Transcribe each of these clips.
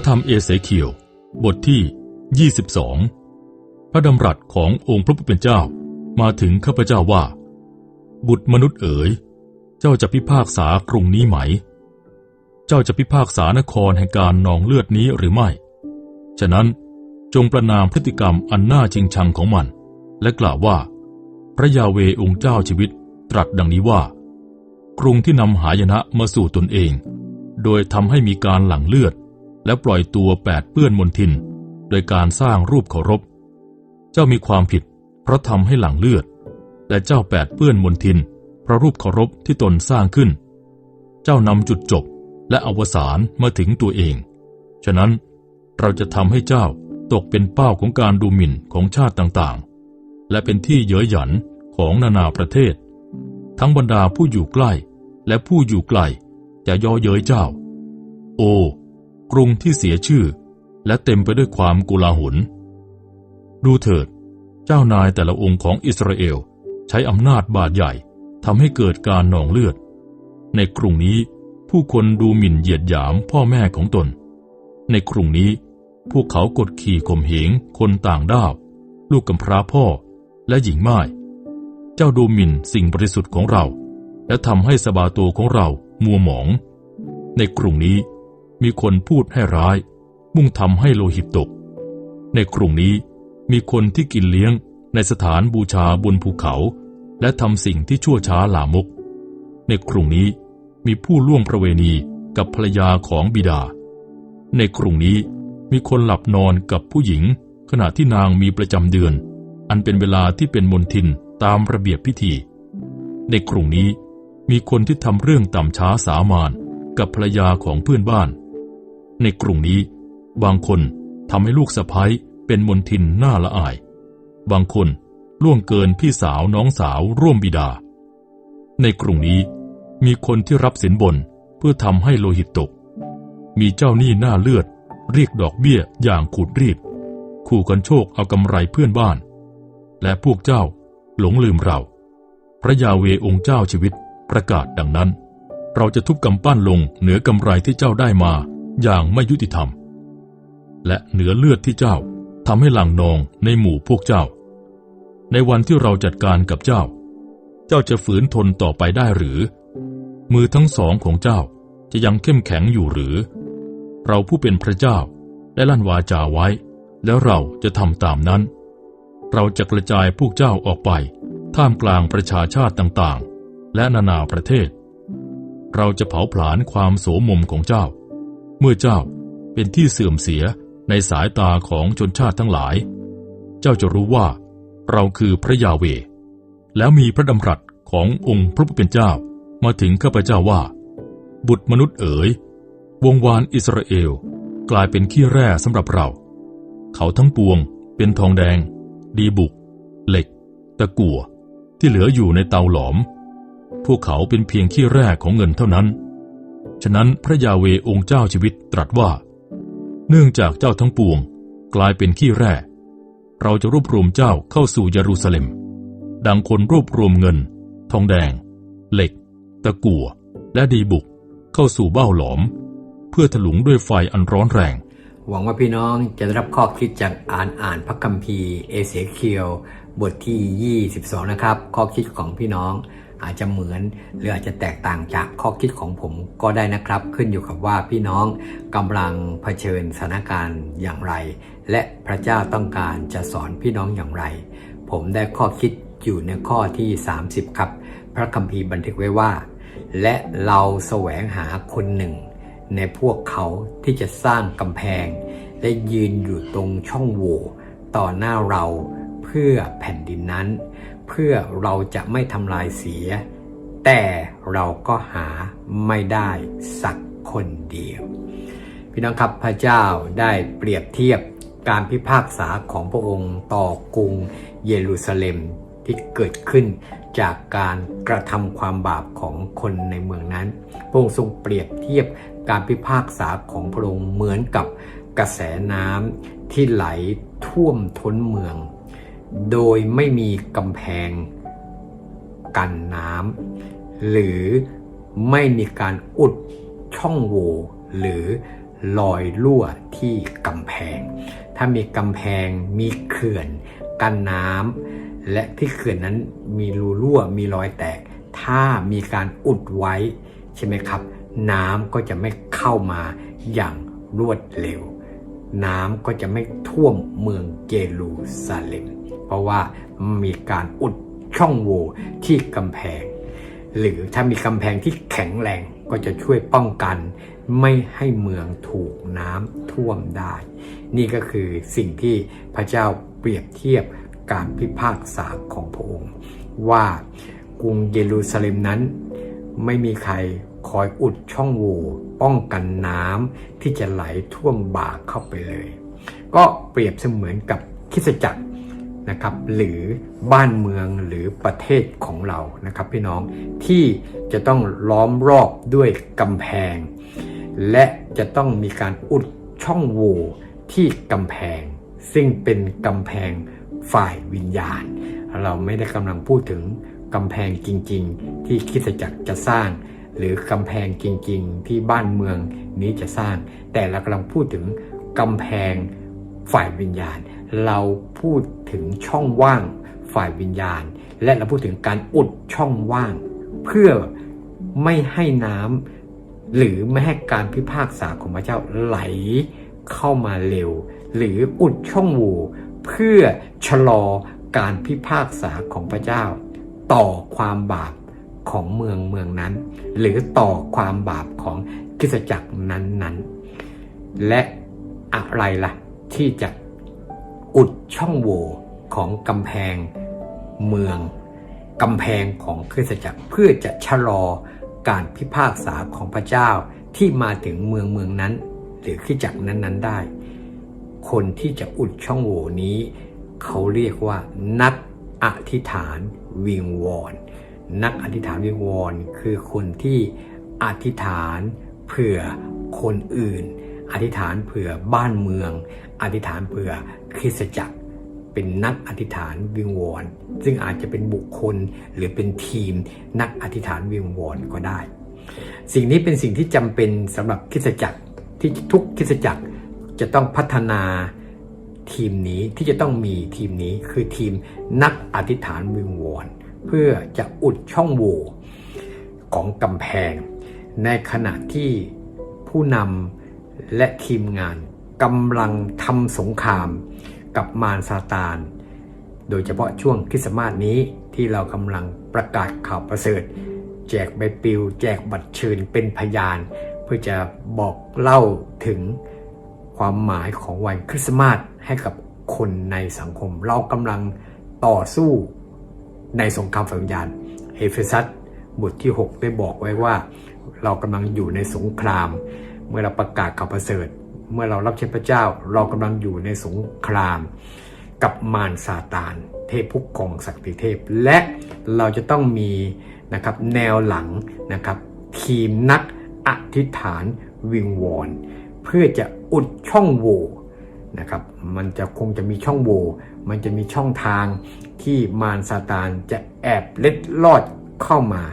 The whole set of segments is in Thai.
ระธรรมเอเสเคียว บทที่ 22 พระดำรัสขององค์พระผู้เป็นเจ้ามาถึงข้าพเจ้าว่า บุตรมนุษย์เอ๋ย เจ้าจะพิพากษากรุงนี้ไหม เจ้าจะพิพากษานครแห่งการนองเลือดนี้หรือไม่ ฉะนั้นจงประนามพฤติกรรมอันน่าจิงชังของมัน และกล่าวว่า พระยาเวองค์เจ้าชีวิตตรัสดังนี้ว่า กรุงที่นำหายนะมาสู่ตนเอง โดยทำให้มีการหลั่งเลือด และปล่อยตัวแปดเปื้อนมนทิน โดยการสร้างรูปเคารพ เจ้ามีความผิด เพราะทำให้หลังเลือด และเจ้าแปดเปื้อนมนทิน เพราะรูปเคารพที่ตนสร้างขึ้น เจ้านำจุดจบและอวสานมาถึงตัวเอง ฉะนั้นเราจะทำให้เจ้าตกเป็นเป้าของการดูหมิ่นของชาติต่างๆ และเป็นที่เย้ยหยันของนานาประเทศ ทั้งบรรดาผู้อยู่ใกล้และผู้อยู่ไกลจะย่อเย้ยเจ้า โอ กรุงที่เสียชื่อ และเต็มไปด้วยความกุลาหล ดูเถิด เจ้านายแต่ละองค์ของอิสราเอลใช้อำนาจบาดใหญ่ทำให้เกิดการหนองเลือด ในกรุงนี้ผู้คนดูหมิ่นเหยียดหยามพ่อแม่ของตน ในกรุงนี้ พวกเขากดขี่ข่มเหงคนต่างด้าว ลูกกำพร้าพ่อและหญิงม่าย เจ้าดูหมิ่นสิ่งบริสุทธิ์ของเรา และทำให้สบาตัวของเรามัวหมอง ในกรุงนี้ มีคนพูดให้ร้าย มุ่งทำให้โลหิตตก ในกรุงนี้มีคนที่กินเลี้ยงในสถานบูชาบนภูเขา และทำสิ่งที่ชั่วช้าลามก ในกรุงนี้มีผู้ล่วงประเวณีกับภรรยาของบิดา ในกรุงนี้มีคนหลับนอนกับผู้หญิง ขณะที่นางมีประจำเดือน อันเป็นเวลาที่เป็นมนทินตามระเบียบพิธี ในกรุงนี้มีคนที่ทำเรื่องต่ำช้าสามานกับภรรยาของเพื่อนบ้าน ในกรุงนี้ บางคนทำให้ลูกสะพ้ยเป็นมนทินหน้าละอาย บางคนล่วงเกินพี่สาวน้องสาวร่วมบิดา ในกรุงนี้มีคนที่รับสินบนเพื่อทำให้โลหิตตก มีเจ้าหนี้หน้าเลือด เรียกดอกเบี้ยอย่างขูดรีด ขู่กันโชคเอากำไรเพื่อนบ้าน และพวกเจ้าหลงลืมเรา พระยาเวองค์เจ้าชีวิตประกาศดังนั้น เราจะทุบกำปั้นลงเหนือกำไรที่เจ้าได้มา อย่างไม่ยุติธรรม และเหนือเลือดที่เจ้าทำให้หลังนองในหมู่พวกเจ้า ในวันที่เราจัดการกับเจ้า เจ้าจะฝืนทนต่อไปได้หรือ มือทั้งสองของเจ้าจะยังเข้มแข็งอยู่หรือ เราผู้เป็นพระเจ้าได้ลั่นวาจาไว้ แล้วเราจะทำตามนั้น เราจะกระจายพวกเจ้าออกไป ท่ามกลางประชาชาติต่างๆ และนานาประเทศ เราจะเผาผลาญความโสมมของเจ้า เมื่อเจ้าเป็นที่เสื่อมเสียในสายตาของชนชาติทั้งหลาย เจ้าจะรู้ว่า เราคือพระยาเว แล้วมีพระดำรัสขององค์พระผู้เป็นเจ้ามาถึงข้าพเจ้าว่า บุตรมนุษย์เอ๋ย วงวานอิสราเอล กลายเป็นขี้แร่สำหรับเรา เขาทั้งปวงเป็นทองแดง ดีบุก เหล็ก ตะกั่วที่เหลืออยู่ในเตาหลอม พวกเขาเป็นเพียงขี้แร่ของเงินเท่านั้น ฉะนั้นพระยาเวองค์เจ้าชีวิตตรัสว่า เนื่องจากเจ้าทั้งปวง กลายเป็นขี้แร่ เราจะรวบรวมเจ้าเข้าสู่เยรูซาเล็ม ดังคนรวบรวมเงิน ทองแดง เหล็ก ตะกั่ว และดีบุก เข้าสู่เบ้าหลอม เพื่อถลุงด้วยไฟอันร้อนแรง หวังว่าพี่น้องจะได้รับข้อคิดจากอ่านอ่านพระคัมภีร์เอเสเคียว บทที่ 22 นะครับ ข้อคิดของพี่น้องอาจจะเหมือนหรืออาจจะแตกต่างจากข้อคิดของผมก็ได้นะครับ ขึ้นอยู่กับว่าพี่น้องกำลังเผชิญสถานการณ์อย่างไร และพระเจ้าต้องการจะสอนพี่น้องอย่างไร ผมได้ข้อคิดอยู่ในข้อที่ 30 ครับ พระคัมภีร์บันทึกไว้ว่า และเราแสวงหาคนหนึ่ง ในพวกเขาที่จะสร้างกำแพง และยืนอยู่ตรงช่องโหว่ต่อหน้าเรา พื่อแผ่นดินนั้น เพื่อเราจะไม่ทำลายเสีย แต่เราก็หาไม่ได้สักคนเดียว พี่น้องครับพระเจ้าได้เปรียบเทียบการพิพากษาของพระองค์ต่อกรุงเยรูซาเล็มที่เกิดขึ้นจากการกระทำความบาปของคนในเมืองนั้น พระองค์ทรงเปรียบเทียบการพิพากษาของพระองค์เหมือนกับกระแสน้ำที่ไหลท่วมท้นเมือง โดยไม่มีกำแพงกันน้ำหรือไม่มีการอุดช่องโหว่หรือรอยรั่วที่กำแพง ถ้ามีกำแพงมีเขื่อนกันน้ำและที่เขื่อนนั้นมีรูรั่วมีรอยแตก ถ้ามีการอุดไว้ใช่ไหมครับ น้ำก็จะไม่เข้ามาอย่างรวดเร็ว น้ำก็จะไม่ท่วมเมืองเยรูซาเล็ม เพราะว่ามีการอุดช่องโหว่ที่กำแพง หรือถ้ามีกำแพงที่แข็งแรงก็จะช่วยป้องกัน ไม่ให้เมืองถูกน้ำท่วมได้ นี่ก็คือสิ่งที่พระเจ้าเปรียบเทียบการพิพากษาของพระองค์ ว่ากรุงเยรูซาเล็มนั้น ไม่มีใครคอยอุดช่องโหว่ป้องกันน้ำที่จะไหลท่วมบ่าเข้าไปเลย ก็เปรียบเสมือนกับคิสจักร นะครับหรือบ้านเมืองหรือประเทศของเรานะครับพี่น้องที่จะต้องล้อมรอบด้วยกำแพง และจะต้องมีการอุดช่องโหว่ที่กำแพง ซึ่งเป็นกำแพงฝ่ายวิญญาณ เราไม่ได้กำลังพูดถึงกำแพงจริง ๆ ที่คริสตจักรจะสร้าง หรือกำแพงจริง ๆ ที่บ้านเมืองนี้จะสร้าง แต่เรากำลังพูดถึงกำแพงฝ่ายวิญญาณ เราพูดถึงช่องว่างฝ่ายวิญญาณ และเราพูดถึงการอุดช่องว่าง เพื่อไม่ให้น้ำหรือไม่ให้การพิพากษาของพระเจ้าไหลเข้ามาเร็ว หรืออุดช่องโหว่เพื่อชะลอการพิพากษาของพระเจ้า ต่อความบาปของเมืองเมืองนั้น หรือต่อความบาปของคริสจักรนั้นๆ และอะไรล่ะที่จะ อุดช่องโหว่ของกำแพงเมืองกำแพงของคริสตจักรเพื่อจะชะลอการพิพากษาของพระเจ้าที่มาถึงเมืองเมืองนั้น หรือคริสตจักรนั้นๆได้ คนที่จะอุดช่องโหว่นี้ เขาเรียกว่านักอธิษฐานวิงวอนนักอธิษฐานวิงวอนคือคนที่อธิษฐานเผื่อคนอื่น อธิษฐานเผื่อบ้านเมือง อธิษฐานเผื่อคริสตจักร เป็นนักอธิษฐานวิงวอน ซึ่งอาจจะเป็นบุคคลหรือเป็นทีมนักอธิษฐานวิงวอนก็ได้ สิ่งนี้เป็นสิ่งที่จำเป็นสำหรับคริสตจักรที่ทุกคริสตจักรจะต้องพัฒนาทีมนี้ที่จะต้องมีทีมนี้คือทีมนักอธิษฐานวิงวอนเพื่อจะอุดช่องโหว่ของกำแพง ในขณะที่ผู้นำ และทีมงานกำลังทำสงครามกับมารซาตาน โดยเฉพาะช่วงคริสต์มาสนี้ที่เรากำลังประกาศข่าวประเสริฐ แจกใบปลิว แจกบัตรเชิญเป็นพยาน เพื่อจะบอกเล่าถึงความหมายของวันคริสต์มาสให้กับคนในสังคม เรากำลังต่อสู้ในสงครามฝ่ายวิญญาณเอเฟซัสบทที่ 6 ได้บอกไว้ว่า เรากำลังอยู่ในสงคราม เมื่อเราประกาศข่าวประเสริฐ เมื่อเรารับใช้พระเจ้าเรากำลังอยู่ในสงคราม กับมารซาตาน เทพผู้กองศักดิเทพ และเราจะต้องมีนะครับแนวหลังนะครับทีมนักอธิษฐานวิงวอนเพื่อจะอุดช่องโหว่นะครับมันจะคงจะมีช่องโหว่มันจะมีช่องทางที่มารซาตานจะแอบเล็ดลอดเข้ามา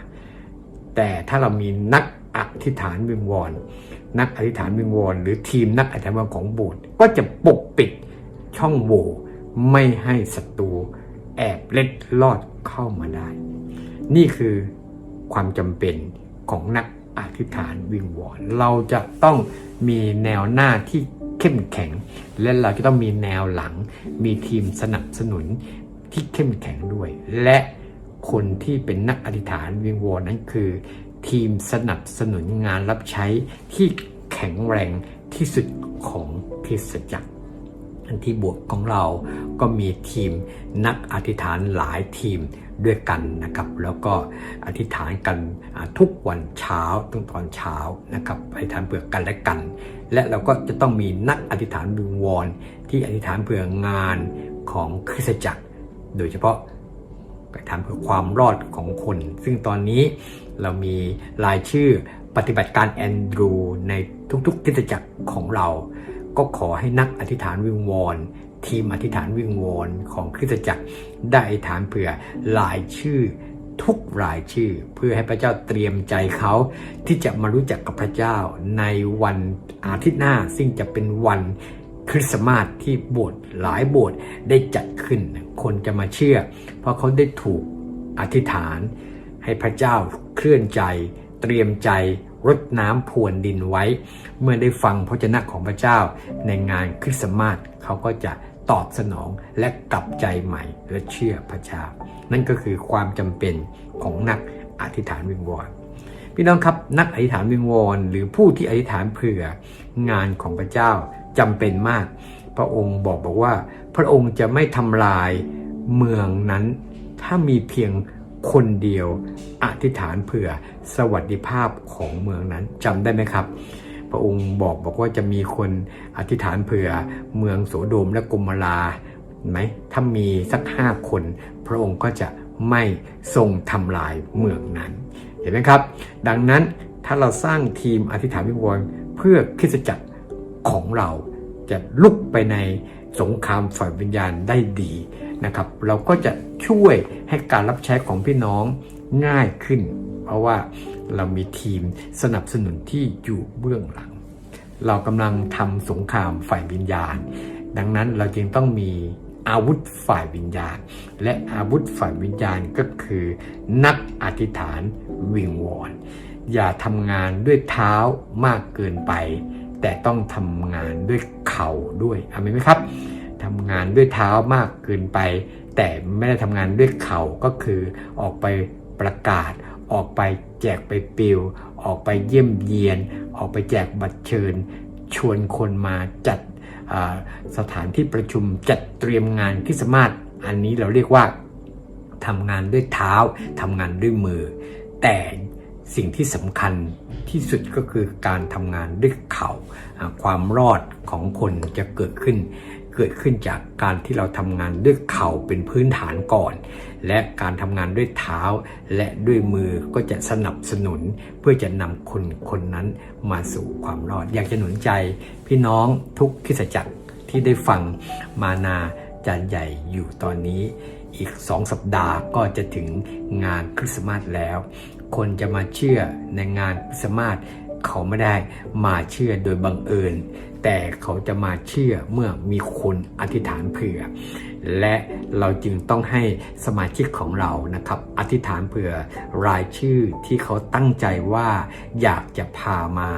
แต่ถ้าเรามีนักอธิษฐานวิงวอน นักอธิษฐานวิงวอนหรือทีมนักอธิษฐานวิงวอนของโบสถ์ก็จะปกปิดช่องโหว่ไม่ให้ศัตรูแอบเล็ดลอดเข้ามาได้ นี่คือความจำเป็นของนักอธิษฐานวิงวอนเราจะต้องมีแนวหน้าที่เข้มแข็ง และเราจะต้องมีแนวหลัง มีทีมสนับสนุนที่เข้มแข็งด้วย และคนที่เป็นนักอธิษฐานวิงวอนนั้นคือ ทีมสนับสนุนงานรับใช้ที่แข็งแรงที่สุดของคริสตจักรอันที่บทของเราก็มีทีมนักอธิษฐานหลายทีมด้วยกันนะครับ แล้วก็อธิษฐานกันทุกวันเช้าตั้งตอนเช้านะครับอธิษฐานเผื่อกันและกัน และเราก็จะต้องมีนักอธิษฐานวิงวอนที่อธิษฐานเผื่องานของคริสตจักร โดยเฉพาะอธิษฐานเผื่อความรอดของคน ซึ่งตอนนี้ เรามีรายชื่อปฏิบัติการแอนดรูในทุกๆคริสตจักรของเรา ก็ขอให้นักอธิษฐานวิงวอนทีมอธิษฐานวิงวอนของคริสตจักรได้อธิษฐานเผื่อลายชื่อทุกรายชื่อ เพื่อให้พระเจ้าเตรียมใจเขาที่จะมารู้จักกับพระเจ้าในวันอาทิตย์หน้า ซึ่งจะเป็นวันคริสต์มาสที่โบสถ์หลายโบสถ์ได้จัดขึ้น คนจะมาเชื่อ เพราะเขาได้ถูกอธิษฐาน ให้พระเจ้าเคลื่อนใจ เตรียมใจรดน้ำพรวนดินไว้ เมื่อได้ฟังพระเจ้าของพระเจ้า ในงานคริสต์มาสเขาก็จะตอบสนองและกลับใจใหม่และเชื่อพระเจ้า นั่นก็คือความจำเป็นของนักอธิษฐานวิงวอนพี่น้องครับนักอธิษฐานวิงวอนหรือผู้ที่อธิษฐานเผื่องานของพระเจ้าจำเป็นมาก พระองค์บอกบอกว่า พระองค์จะไม่ทำลายเมืองนั้น ถ้ามีเพียง คนเดียวอธิษฐานเผื่อสวัสดิภาพของเมืองนั้นจำได้ไหมครับ พระองค์บอกบอกว่าจะมีคนอธิษฐานเผื่อเมืองโสโดมและกมราไหมถ้ามีสักห้าคน พระองค์ก็จะไม่ทรงทำลายเมืองนั้น เห็นไหมครับ ดังนั้นถ้าเราสร้างทีมอธิษฐานวิงวอนเพื่อคริสจักรของเราจะลุกไปใน สงครามฝ่ายวิญญาณได้ดีนะครับ เราก็จะช่วยให้การรับใช้ของพี่น้องง่ายขึ้น เพราะว่าเรามีทีมสนับสนุนที่อยู่เบื้องหลัง เรากำลังทำสงครามฝ่ายวิญญาณ ดังนั้นเราจึงต้องมีอาวุธฝ่ายวิญญาณ และอาวุธฝ่ายวิญญาณก็คือ นักอธิษฐานวิงวอนอย่าทำงานด้วยเท้ามากเกินไป แต่ต้องทำงานด้วยเข่าด้วยอเมนไหมครับทำงานด้วยเท้ามากเกินไป แต่ไม่ได้ทำงานด้วยเข่าก็คือออกไปประกาศ ออกไปแจกไปปิว ออกไปเยี่ยมเยียน ออกไปแจกบัตรเชิญ ชวนคนมาจัดสถานที่ประชุมจัดเตรียมงานคริสต์มาสอันนี้เราเรียกว่าทำงานด้วยเท้าทำงานด้วยมือ แต่ สิ่งที่สำคัญที่สุดก็คือการทำงานด้วยเข่าความรอดของคนจะเกิดขึ้น เกิดขึ้นจากการที่เราทำงานด้วยเข่าเป็นพื้นฐานก่อน และการทำงานด้วยเท้า และด้วยมือก็จะสนับสนุน เพื่อจะนำคนคนนั้นมาสู่ความรอด อยากจะหนุนใจ พี่น้องทุกคริสจักรที่ได้ฟังมานาจารย์ใหญ่อยู่ตอนนี้ อีกสองสัปดาห์ก็จะถึงงานคริสต์มาสแล้ว คนจะมาเชื่อในงานสมาสเขาไม่ได้มาเชื่อโดยบังเอิญ แต่เขาจะมาเชื่อเมื่อมีคนอธิษฐานเผื่อ และเราจึงต้องให้สมาชิกของเรานะครับอธิษฐานเผื่อรายชื่อที่เขาตั้งใจว่าอยากจะพามา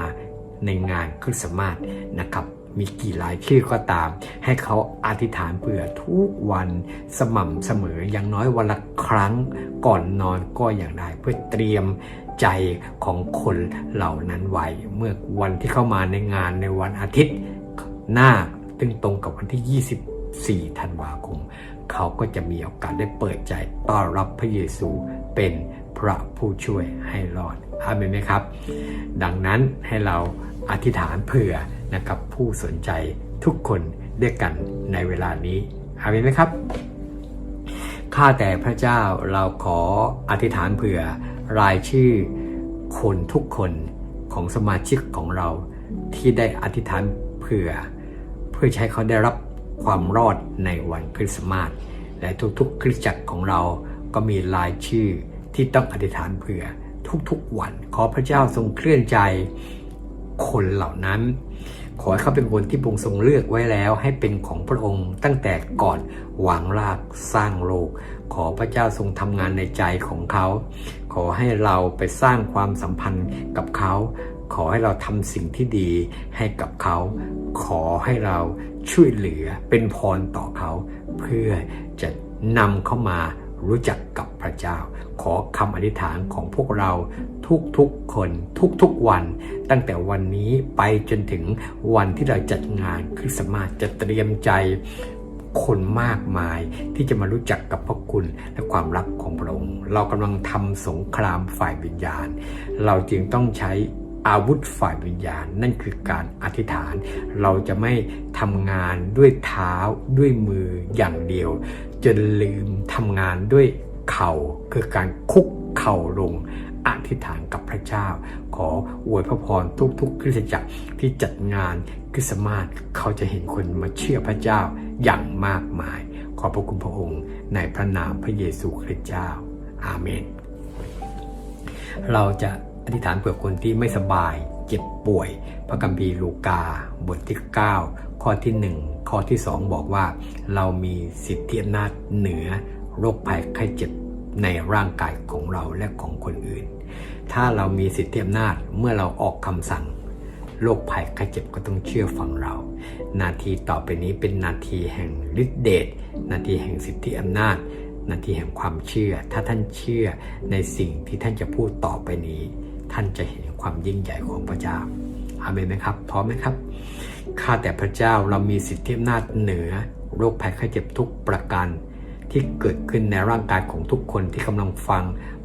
ในงานคริสต์มาสนะครับ มีกี่รายชื่อก็ตาม ให้เขาอธิษฐานเผื่อทุกวันสม่ำเสมออย่างน้อยวันละครั้งก่อนนอนก็อย่างได้เพื่อเตรียมใจของคนเหล่านั้นไว้ เมื่อวันที่เข้ามาในงานในวันอาทิตย์หน้าซึ่งตรงกับวันที่ 24 ธันวาคม เขาก็จะมีโอกาสได้เปิดใจต้อนรับพระเยซูเป็นพระผู้ช่วยให้รอดอาเมนไหมครับ ดังนั้นให้เรา อธิษฐานเผื่อนะครับผู้สนใจทุกคนด้วยกันในเวลานี้อาเมนไหมครับข้าแต่พระเจ้าเราขออธิษฐานเผื่อรายชื่อคนทุกคนของสมาชิกของเราที่ได้อธิษฐานเผื่อ เพื่อใช้เขาได้รับความรอดในวันคริสต์มาสและทุกๆ คริสตจักรของเราก็มีรายชื่อที่ต้องอธิษฐานเผื่อทุกๆวันขอพระเจ้าทรงเคลื่อนใจ คนเหล่านั้น ขอให้เขาเป็นคนที่พระองค์ทรงเลือกไว้แล้วให้เป็นของพระองค์ตั้งแต่ก่อนวางรากสร้างโลก ขอพระเจ้าทรงทำงานในใจของเขา ขอให้เราไปสร้างความสัมพันธ์กับเขา ขอให้เราทำสิ่งที่ดีให้กับเขา ขอให้เราช่วยเหลือเป็นพรต่อเขา เพื่อจะนำเข้ามา รู้จักกับพระเจ้า ขอคำอธิษฐานของพวกเราทุกๆคนทุกๆวัน ตั้งแต่วันนี้ไปจนถึงวันที่เราจัดงานคริสต์มาสจะเตรียมใจคนมากมายที่จะมารู้จักกับพระคุณและความรักของพระองค์ เรากำลังทำสงครามฝ่ายวิญญาณ เราจึงต้องใช้ อาวุธฝ่ายวิญญาณ นั่นคือการอธิษฐาน เราจะไม่ทำงานด้วยเท้าด้วยมืออย่างเดียว จนลืมทำงานด้วยเข่าคือการคุกเข่าลงอธิษฐานกับพระเจ้า ขออวยพระพรทุกๆคริสตจักรที่จัดงานคริสต์มาสเขาจะเห็นคนมาเชื่อพระเจ้าอย่างมากมาย ขอพระคุณพระองค์ในพระนามพระเยซูคริสต์เจ้า อาเมน เราจะ อธิษฐานเผื่อคนที่ไม่สบาย เจ็บป่วย พระคัมภีร์ลูกา บทที่ 9 ข้อที่ 1 ข้อที่ 2 บอกว่า เรามีสิทธิอำนาจเหนือโรคภัยไข้เจ็บในร่างกายของเราและของคนอื่น ถ้าเรามีสิทธิอำนาจเมื่อเราออกคำสั่งโรคภัยไข้เจ็บก็ต้องเชื่อฟังเรา นาทีต่อไปนี้เป็นนาทีแห่งฤทธิเดช นาทีแห่งสิทธิอำนาจ นาทีแห่งความเชื่อ ถ้าท่านเชื่อในสิ่งที่ท่านจะพูดต่อไปนี้ ท่านจะเห็นความยิ่งใหญ่ของพระเจ้าอาเมนไหมครับ พร้อมไหมครับ ข้าแต่พระเจ้าเรามีสิทธิอำนาจเหนือโรคภัยไข้เจ็บทุกประการที่เกิดขึ้นในร่างกายของทุกคนที่กำลังฟัง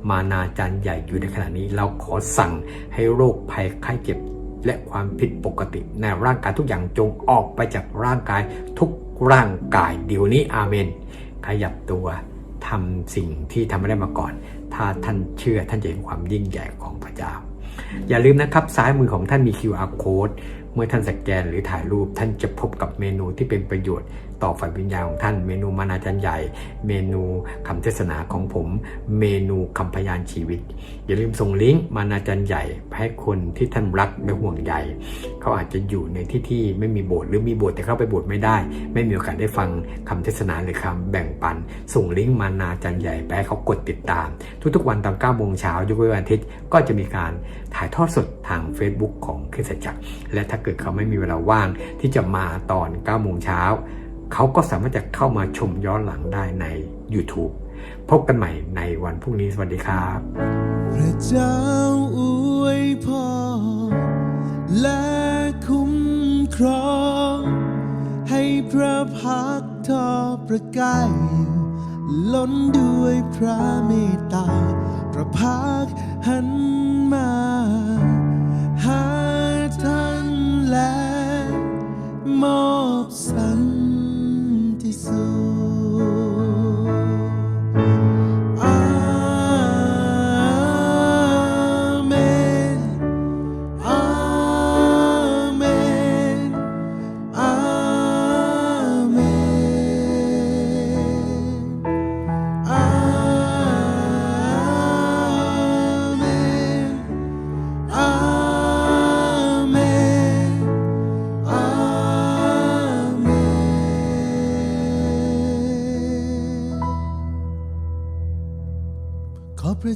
มานาจารย์ใหญ่อยู่ในขณะนี้ เราขอสั่งให้โรคภัยไข้เจ็บ และความผิดปกติในร่างกายทุกอย่างจงออกไปจากร่างกายทุกร่างกายเดี๋ยวนี้อาเมน ขยับตัวทำสิ่งที่ทำไม่ได้มาก่อน ถ้าท่านเชื่อท่านจะเห็นความยิ่งใหญ่ของพระเจ้า อย่าลืมนะครับ ซ้ายมือของท่านมี QR code เมื่อท่านสแกนหรือถ่ายรูปท่านจะพบกับเมนูที่เป็นประโยชน์ ต่อฝ่ายวิญญาณของท่าน เมนูมานาจารย์ใหญ่ เมนูคำเทศนาของผม เมนูคำพยานชีวิต อย่าลืมส่งลิงก์มานาจารย์ใหญ่ให้คนที่ท่านรักและห่วงใยเขาอาจจะอยู่ในที่ที่ไม่มีโบสถ์หรือมีโบสถ์แต่เข้าไปโบสถ์ไม่ได้ ไม่มีโอกาสได้ฟังคำเทศนาหรือคำแบ่งปัน ส่งลิงก์มานาจารย์ใหญ่ไปให้เขากดติดตาม ทุกๆวันตอน9โมงเช้ายกเว้นวันอาทิตย์ก็จะมีการถ่ายทอดสดทาง Facebook ของคริสตจักรและถ้าเกิดเขาไม่มีเวลาว่างที่จะมาตอน9โมงเช้าเขาก็สามารถจะเข้ามาชมย้อนหลังได้ใน YouTube พบกันใหม่ในวันพรุ่งนี้สวัสดีครับพระเจ้าอวยพรและคุ้มครอง ให้พระพักทอประกายล้นด้วยพระเมตตา พระพักหันมา มอบสันติสุข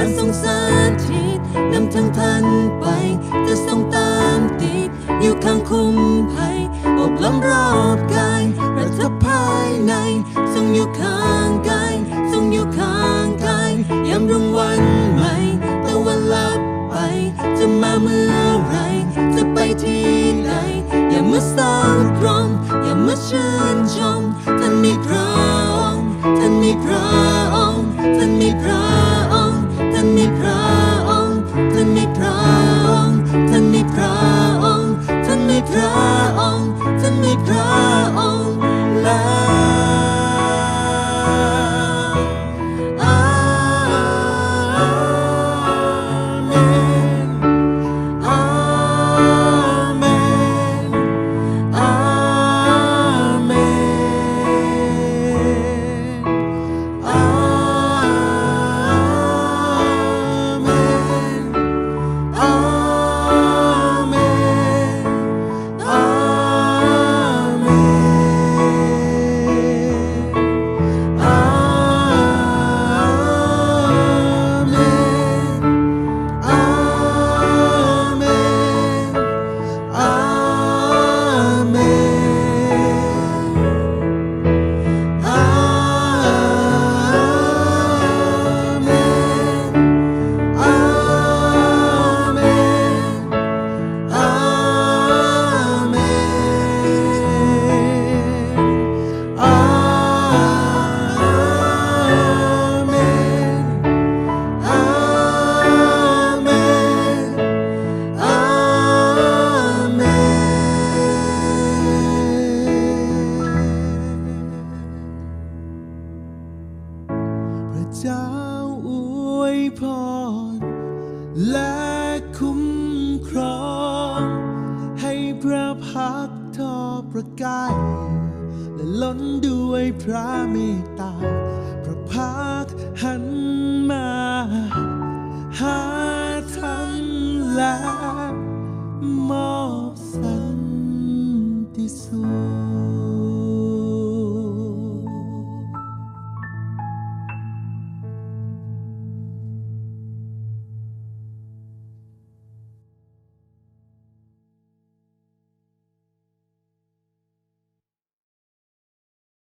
านการทรงสาธิตนำทั้งท่านไป จะทรงตามติด อยู่ข้างคุ้มภัยอบล้อมรอบกายประทับภายใน ทรงอยู่ข้างกาย ทรงอยู่ข้างกายยามรุ่งวันใหม่ตะวันลับไป จะมาเมื่อไร จะไปที่ไหน อย่ามาเศร้าตรมอย่ามาชื่นชมท่านมีพระองค์ท่านมีพระองค์ท่านมีพระ ร และคุ้มครอง ให้พระพักทอประกายและล้นด้วยพระเมตตา พระพักหันมา หาท่านและมอง